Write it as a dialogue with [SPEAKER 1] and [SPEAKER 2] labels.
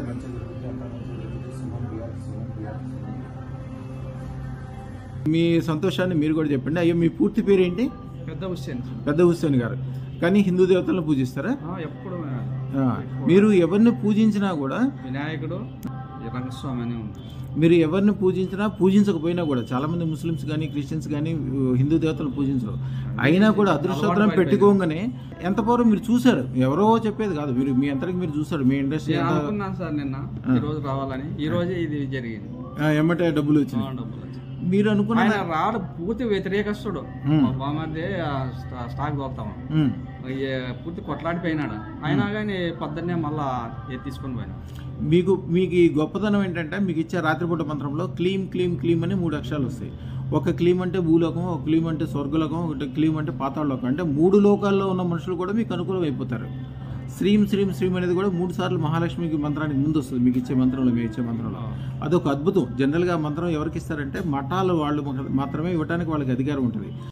[SPEAKER 1] ఏదైతే మంచి జరుగుతుంది. అక్కడ మీ సంతోషాన్ని మీరు కూడా చెప్పండి. అయ్యో మీ పూర్తి పేరు ఏంటి
[SPEAKER 2] పెద్ద హుస్సేన్
[SPEAKER 1] పెద్ద హుస్సేన్ గారు. కానీ హిందూ దేవతలను పూజిస్తారా?
[SPEAKER 2] ఎప్పుడు
[SPEAKER 1] మీరు ఎవరిని పూజించినా కూడా
[SPEAKER 2] వినాయకుడు రంగస్వామి అని
[SPEAKER 1] మీరు ఎవరిని పూజించినా పూజించకపోయినా కూడా చాలా మంది ముస్లిమ్స్ కానీ క్రిస్టియన్స్ కానీ హిందూ దేవతలు పూజించరు. అయినా కూడా అదృష్టోత్తరం పెట్టుకోగానే ఎంత పవర్ మీరు చూశారు? ఎవరో చెప్పేది కాదు. మీరు మీ అంతరికి మీరు చూసారు మీ ఇండస్ట్రీ
[SPEAKER 2] అనుకున్నాను సార్ నిన్న ఈ రోజు రావాలని. ఈ రోజే ఇది జరిగింది.
[SPEAKER 1] ఎమ్మటే డబ్బులు వచ్చినాయి. మీరు అనుకున్న
[SPEAKER 2] ఆయన రాడు పూర్తి వ్యతిరేకస్తుడు. మా స్టా- స్టాక్
[SPEAKER 1] ఉమ్.
[SPEAKER 2] పూర్తి కొట్లాడిపోయినాడు. అయినా కానీ పొద్దున్నే మళ్ళా తీసుకొని పోయినా.
[SPEAKER 1] మీకు మీకు ఈ గొప్పతనం ఏంటంటే మీకు ఇచ్చే రాత్రిపూట మంత్రంలో క్లీమ్ క్లీమ్ క్లీమ్ అని మూడు అక్షరాలు వస్తాయి. ఒక క్లీమ్ అంటే భూలోకం ఒక క్లీమ్ అంటే స్వర్గలోకం ఒక క్లీమ్ అంటే పాతాళలోకం. అంటే మూడు లోకాల్లో ఉన్న మనుషులు కూడా మీకు అనుకూలం అయిపోతారు శ్రీం శ్రీం శ్రీం అనేది కూడా మూడు సార్లు మహాలక్ష్మికి మంత్రానికి ముందు వస్తుంది. మీకు ఇచ్చే మంత్రంలో మీరు ఇచ్చే మంత్రంలో. అదొక అద్భుతం. జనరల్గా మంత్రం ఎవరికి ఇస్తారంటే మఠాల వాళ్ళు మాత్రమే ఇవ్వడానికి వాళ్ళకి అధికారం ఉంటుంది.